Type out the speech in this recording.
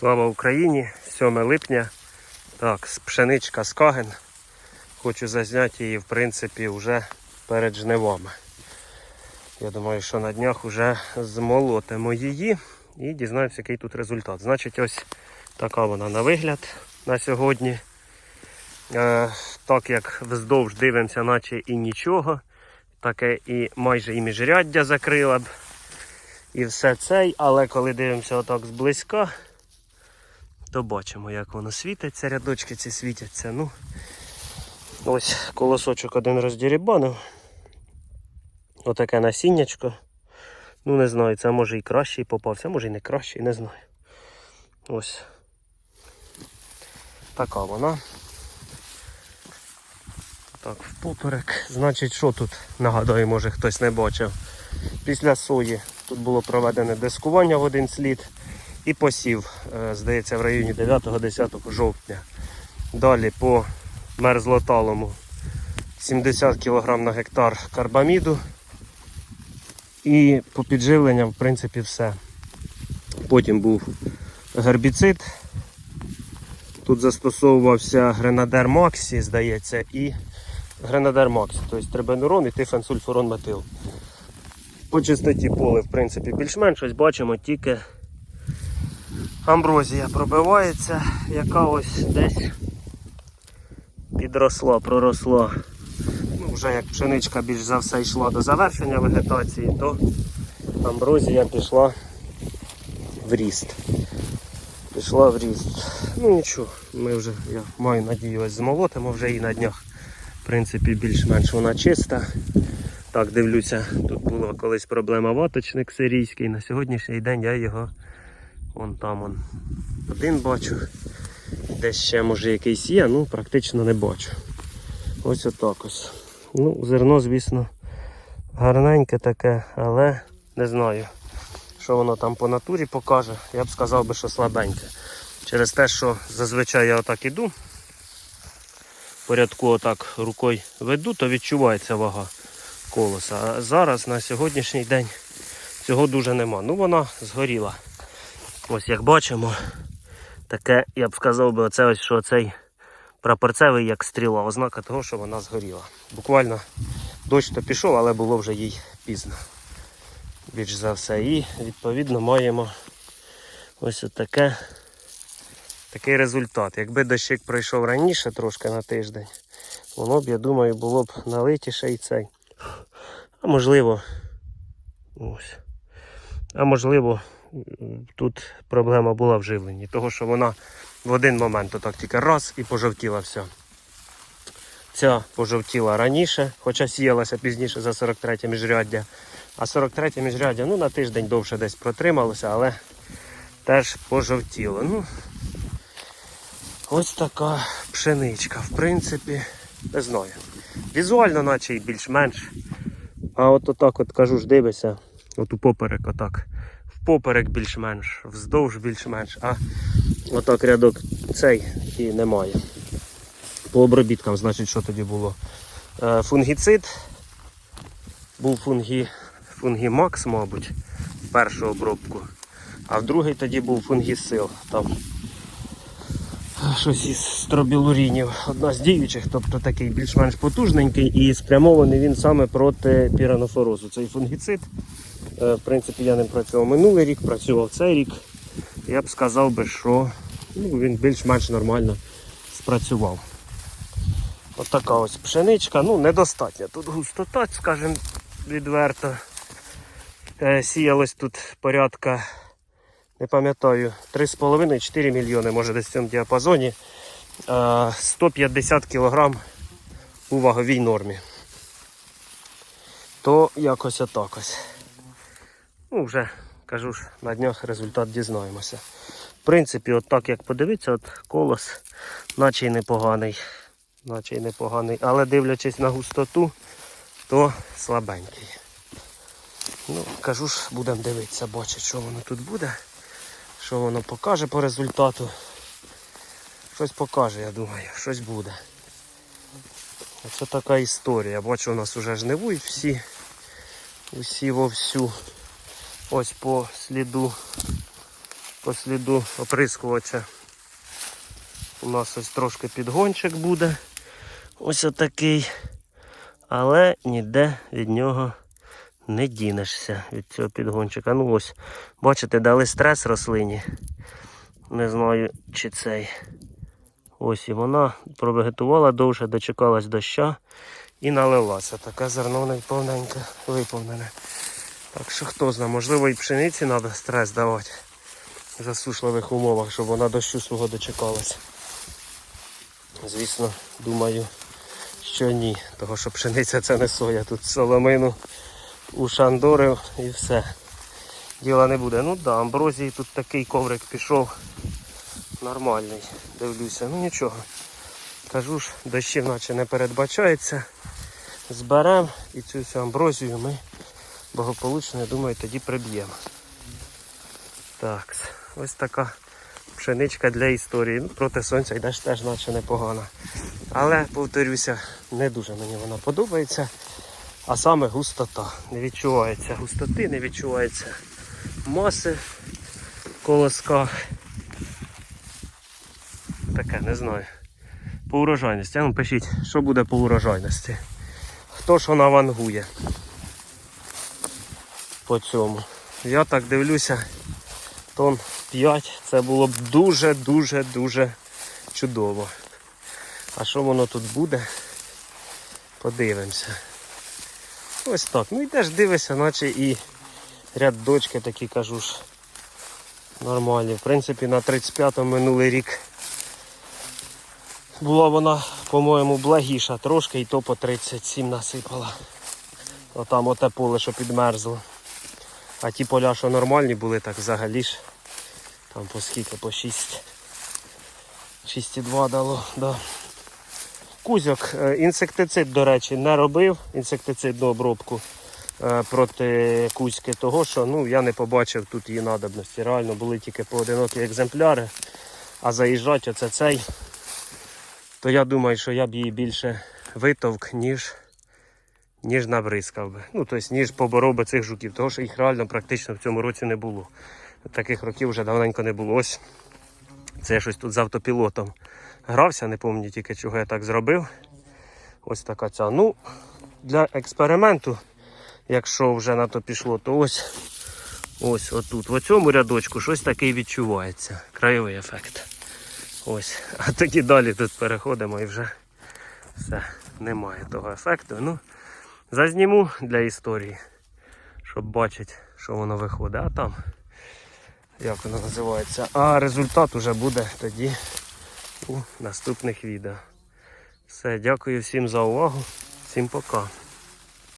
Слава Україні! 7 липня. Так, пшеничка з Каген. Хочу зазняти її, в принципі, вже перед жнивами. Я думаю, що на днях вже змолотимо її і дізнаємося, який тут результат. Значить, ось така вона на вигляд на сьогодні. Е, так як вздовж дивимося, наче і нічого. Таке і майже і міжряддя закрила б. І все це, але коли дивимося отак зблизька, то бачимо, як воно світиться, рядочки ці світяться. Ну, ось колосочок один роздірібанив. Отаке насіннячко. Ну, не знаю, це може і кращий попався, може і не кращий, не знаю. Ось. Така вона. Так, впоперек. Значить, що тут? Нагадаю, може хтось не бачив. Після сої тут було проведене дискування в один слід і посів, е, здається, в районі 9-10 жовтня. Далі по мерзлоталому 70 кг на гектар карбаміду. І по підживленням, в принципі, все. Потім був гербіцид. Тут застосовувався гренадер Максі, здається, і гренадер Максі, тобто трибенурон і тифенсульфурон метил. По чистоті поле, в принципі, більш-менш ось бачимо, тільки амброзія пробивається, яка ось десь підросла, проросла. Ну, вже як пшеничка більш за все йшла до завершення вегетації, то амброзія пішла в ріст. Пішла в ріст. Ну нічого, ми вже, я маю надію, ось змолотимо вже і на днях. В принципі, більш-менш вона чиста. Так, дивлюся, тут була колись проблема ваточник сирійський. На сьогоднішній день я його вон там он, один бачу. Десь ще може якийсь є, ну практично не бачу. Ось отак ось. Ну, зерно, звісно, гарненьке таке, але не знаю, що воно там по натурі покаже. Я б сказав би, що слабеньке. Через те, що зазвичай я отак іду, порядку отак рукою веду, то відчувається вага колоса. А зараз на сьогоднішній день цього дуже нема. Ну вона згоріла. Ось як бачимо, таке, я б сказав би, оце ось, що цей прапорцевий як стріла, ознака того, що вона згоріла. Буквально дощ то пішов, але було вже їй пізно. Більш за все. І відповідно маємо ось таке, такий результат. Якби дощик пройшов раніше, трошки на тиждень, воно б, я думаю, було б налитіше і цей. А можливо, ось. А можливо, тут проблема була в живленні, того що вона в один момент отак тільки раз і пожовтіла все. Ця пожовтіла раніше, хоча сіялася пізніше за 43 міжряддя. А 43 міжряддя ну, на тиждень довше десь протрималося, але теж пожовтіло. Ну, ось така пшеничка. В принципі, не знаю. Візуально, наче і більш-менш. А от отак от кажу ж, дивися, от у поперек отак. Поперек більш-менш, вздовж більш-менш, а отак рядок цей і немає. По обробіткам, значить, що тоді було? Е, фунгіцид. Був фунгі, фунгімакс, мабуть, першу обробку. А в другий тоді був фунгісил. Там щось із стробілурінів. Одна з діючих, тобто такий більш-менш потужненький і спрямований він саме проти піранофорозу. Цей фунгіцид. Е, В принципі, я ним працював минулий рік, працював цей рік. Я б сказав би, що ну, він більш-менш нормально спрацював. От така ось пшеничка, ну недостатня. Тут густота, скажімо, відверто. Е, Сіялось тут порядка, не пам'ятаю, 3,5-4 мільйони, може десь в цьому діапазоні. Е, 150 кг у ваговій нормі. То якось отак ось. Ну, вже кажу ж, на днях результат дізнаємося. В принципі, от так як подивитися, от колос, наче й непоганий. Наче й непоганий. Але дивлячись на густоту, то слабенький. Ну, кажу ж, будемо дивитися, бачити, що воно тут буде. Що воно покаже по результату. Щось покаже, я думаю, щось буде. Оце така історія. Бачу, у нас вже жнивують всі. Усі вовсю. Ось по сліду по сліду оприскувача. У нас ось трошки підгончик буде. Ось отакий. Але ніде від нього не дінешся від цього підгончика. Ну ось, бачите, дали стрес рослині. Не знаю, чи цей. Ось і вона провегетувала довше, дочекалась доща і налилася. Така зерновна і повненька, виповнена. Так що хто знає, можливо і пшениці треба стрес давати в засушливих умовах, щоб вона дощу свого дочекалась. Звісно, думаю, що ні. Того що пшениця це не соя. Тут соломину ушандорив і все. Діла не буде. Ну да, амброзії тут такий коврик пішов. Нормальний. Дивлюся, ну нічого. Кажу ж, дощів наче не передбачається. Зберемо і цю всю амброзію ми благополучно, я думаю, тоді приб'ємо. Так, ось така пшеничка для історії. Ну, проти сонця йдеш теж наче непогана. Але, повторюся, не дуже мені вона подобається. А саме густота. Не відчувається густоти, не відчувається маси в колосках. Таке, не знаю. По урожайності. А ну пишіть, що буде по урожайності. Хто що навангує по цьому. Я так дивлюся, тон 5 це було б дуже-дуже-дуже чудово. А що воно тут буде? Подивимося. Ось так. Ну йдеш, дивишся, наче і ряд дочки такі кажу ж. Нормальні. В принципі, на 35-му минулий рік була вона, по-моєму, благіша трошки і то по 37 насипала. Отам оте поле, що підмерзло. А ті поля, що нормальні були, так взагалі ж. Там по скільки, по 6. 6,2 дало, да. Кузьок, е, інсектицид, до речі, не робив інсектицидну обробку е, проти кузьки, того що ну, я не побачив тут її надобності. Реально були тільки поодинокі екземпляри, а заїжджати оце цей, то я думаю, що я б її більше витовк, ніж, ніж набризкав би. Ну, тобто, ніж поборов би цих жуків, тому що їх реально практично в цьому році не було. Таких років вже давненько не було. Ось це щось тут з автопілотом грався, не пам'ятаю тільки чого я так зробив. Ось така ця. Ну, для експерименту, якщо вже на то пішло, то ось ось отут. В цьому рядочку щось таке відчувається. Краєвий ефект. Ось. А тоді далі тут переходимо і вже все, немає того ефекту. Ну, зазніму для історії, щоб бачити, що воно виходить. А там, як воно називається. А результат уже буде тоді у наступних відео. Все, дякую всім за увагу. Всім пока.